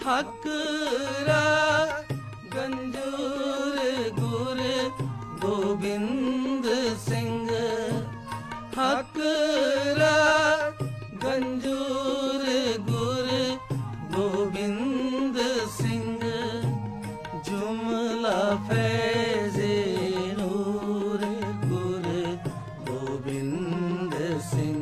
Haq ਗੰਜੂਰ Gur Gobind Singh. Haq ਗੰਜੂਰ Gur Gobind Singh. ਜੁਮਲਾ ਫੈਜ਼ੇ Gur Gobind Singh.